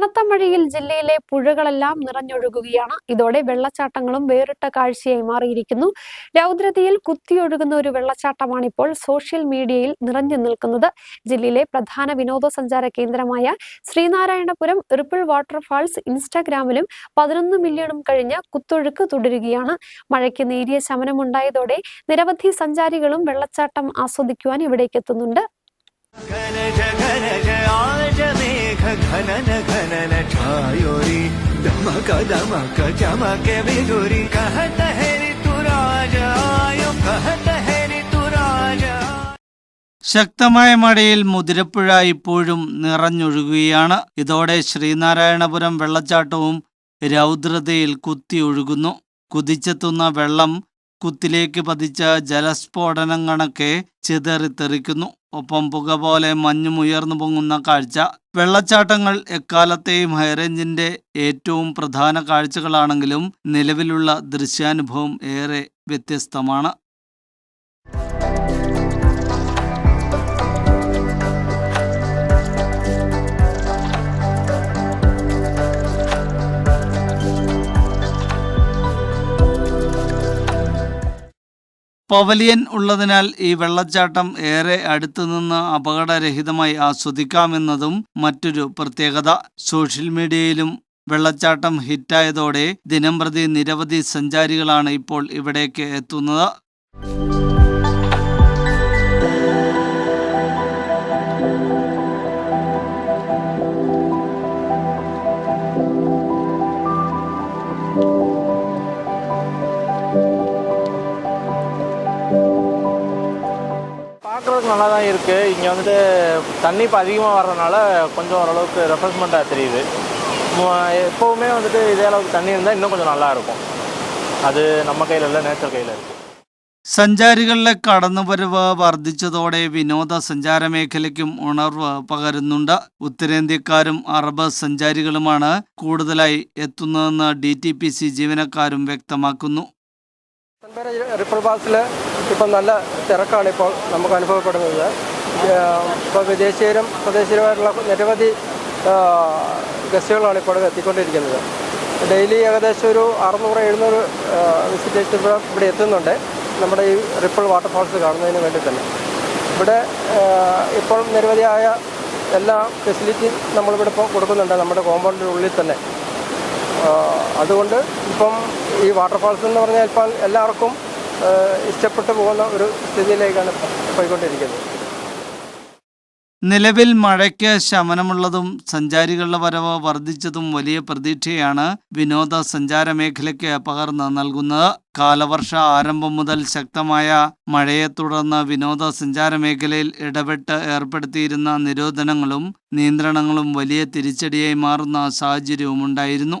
കനത്ത മഴയിൽ ജില്ലയിലെ പുഴകളെല്ലാം നിറഞ്ഞൊഴുകുകയാണ്. ഇതോടെ വെള്ളച്ചാട്ടങ്ങളും വേറിട്ട കാഴ്ചയായി മാറിയിരിക്കുന്നു. രൗദ്രതയിൽ കുത്തിയൊഴുകുന്ന ഒരു വെള്ളച്ചാട്ടമാണ് ഇപ്പോൾ സോഷ്യൽ മീഡിയയിൽ നിറഞ്ഞു നിൽക്കുന്നത്. ജില്ലയിലെ പ്രധാന വിനോദസഞ്ചാര കേന്ദ്രമായ ശ്രീനാരായണപുരം റിപ്പിൾ വാട്ടർഫാൾസ് ഇൻസ്റ്റാഗ്രാമിലും പതിനൊന്ന് മില്യണും കഴിഞ്ഞ് കുത്തൊഴുക്ക് തുടരുകയാണ്. മഴയ്ക്ക് നേരിയ ശമനമുണ്ടായതോടെ നിരവധി സഞ്ചാരികളും വെള്ളച്ചാട്ടം ആസ്വദിക്കുവാൻ ഇവിടേക്ക് എത്തുന്നുണ്ട് ಘನ ಘನನ ಛಾಯೋರಿ ദമക ദമക ചമക ಬಿದುರಿ കഹത ಹೇರಿ ತುರಾಜ ಕಹತ ಹೇರಿ ശക്തമായ മഴയിൽ മുതിരപ്പുഴ ഇപ്പോഴും നിറഞ്ഞൊഴുകുകയാണ് ഇതോടെ ശ്രീനാരായണപുരം വെള്ളച്ചാട്ടവും രൗദ്രതയിൽ കുത്തിയൊഴുകുന്നു കുതിച്ചെത്തുന്ന വെള്ളം കുത്തിലേക്ക് പതിച്ച ജലസ്ഫോടനം കണക്കെ ചിതറിത്തെറിക്കുന്നു ഒപ്പം പുക പോലെ മഞ്ഞും ഉയർന്നു പൊങ്ങുന്ന കാഴ്ച വെള്ളച്ചാട്ടങ്ങൾ എക്കാലത്തെയും ഹൈറേഞ്ചിന്റെ ഏറ്റവും പ്രധാന കാഴ്ചകളാണെങ്കിലും നിലവിലുള്ള ദൃശ്യാനുഭവം ഏറെ വ്യത്യസ്തമാണ്. പവലിയൻ ഉള്ളതിനാൽ ഈ വെള്ളച്ചാട്ടം ഏറെ അടുത്തു നിന്ന് അപകടരഹിതമായി ആസ്വദിക്കാമെന്നതും മറ്റൊരു പ്രത്യേകത. സോഷ്യൽ മീഡിയയിലും വെള്ളച്ചാട്ടം ഹിറ്റായതോടെ ദിനംപ്രതി നിരവധി സഞ്ചാരികളാണ് ഇപ്പോൾ ഇവിടേക്ക് എത്തുന്നത്. பார்க்குறதுக்கு நல்லா தான் இருக்குது இங்கே வந்துட்டு தண்ணி இப்போ அதிகமாக வர்றதுனால கொஞ்சம் ஓரளவுக்கு ரெஃப்ரெஷ்மெண்ட்டாக தெரியுது மு- எப்போவுமே வந்துட்டு இதே அளவுக்கு தண்ணி இருந்தால் இன்னும் கொஞ்சம் நல்லா இருக்கும் அது நம்ம கையில் இல்லை நேச்சர் கையில் இருக்குது സഞ്ചാരികളുടെ കടന്നുവരവ് വർദ്ധിച്ചതോടെ വിനോദസഞ്ചാര മേഖലയ്ക്കും ഉണർവ് പകരുന്നുണ്ട് ഉത്തരേന്ത്യക്കാരും അറബ് സഞ്ചാരികളുമാണ് കൂടുതലായി എത്തുന്നതെന്ന് ഡി ടി പി സി ജീവനക്കാരും വ്യക്തമാക്കുന്നു സെൻപേര റിപ്പിൾ പാസിൽ ഇപ്പം നല്ല തിരക്കാണ് ഇപ്പോൾ നമുക്ക് അനുഭവപ്പെടുന്നത്. ഇപ്പോൾ വിദേശീയരും സ്വദേശീയരുമായിട്ടുള്ള നിരവധി ഗസ്റ്റുകളാണ് ഇപ്പോൾ എത്തിക്കൊണ്ടിരിക്കുന്നത്. ഡെയിലി ഏകദേശം ഒരു അറുന്നൂറ് എഴുന്നൂറ് വിസിറ്റേഴ്സ് ഇവിടെ ഇവിടെ എത്തുന്നുണ്ട്. നമ്മുടെ ഈ റിപ്പിൾ വാട്ടർഫാൾസ് കാണുന്നതിന് വേണ്ടി തന്നെ. ഇവിടെ ഇപ്പോൾ നിരവധിയായ എല്ലാ ഫെസിലിറ്റിയും നമ്മളിവിടെ ഇപ്പോൾ കൊടുക്കുന്നുണ്ട്. നമ്മുടെ കോമ്പൗണ്ടിനുള്ളിൽ തന്നെ. അതുകൊണ്ട് ഇപ്പം ഈ വാട്ടർഫാൾസ് എന്ന് പറഞ്ഞാൽ ഇപ്പം എല്ലാവർക്കും ഇഷ്ടപ്പെട്ടു പോകുന്ന ഒരു സ്ഥിതിയിലേക്കാണ് പോയിക്കൊണ്ടിരിക്കുന്നത്. നിലവിൽ മഴയ്ക്ക് ശമനമുള്ളതും സഞ്ചാരികളുടെ വരവ് വർദ്ധിച്ചതും വലിയ പ്രതീക്ഷയാണ് വിനോദ സഞ്ചാര മേഖലയ്ക്ക് പകർന്ന് നൽകുന്നത്. കാലവർഷ ആരംഭം മുതൽ ശക്തമായ മഴയെ തുടർന്ന് വിനോദസഞ്ചാര മേഖലയിൽ ഇടപെട്ട് ഏർപ്പെടുത്തിയിരുന്ന നിരോധനങ്ങളും നിയന്ത്രണങ്ങളും വലിയ തിരിച്ചടിയായി മാറുന്ന സാഹചര്യവുമുണ്ടായിരുന്നു.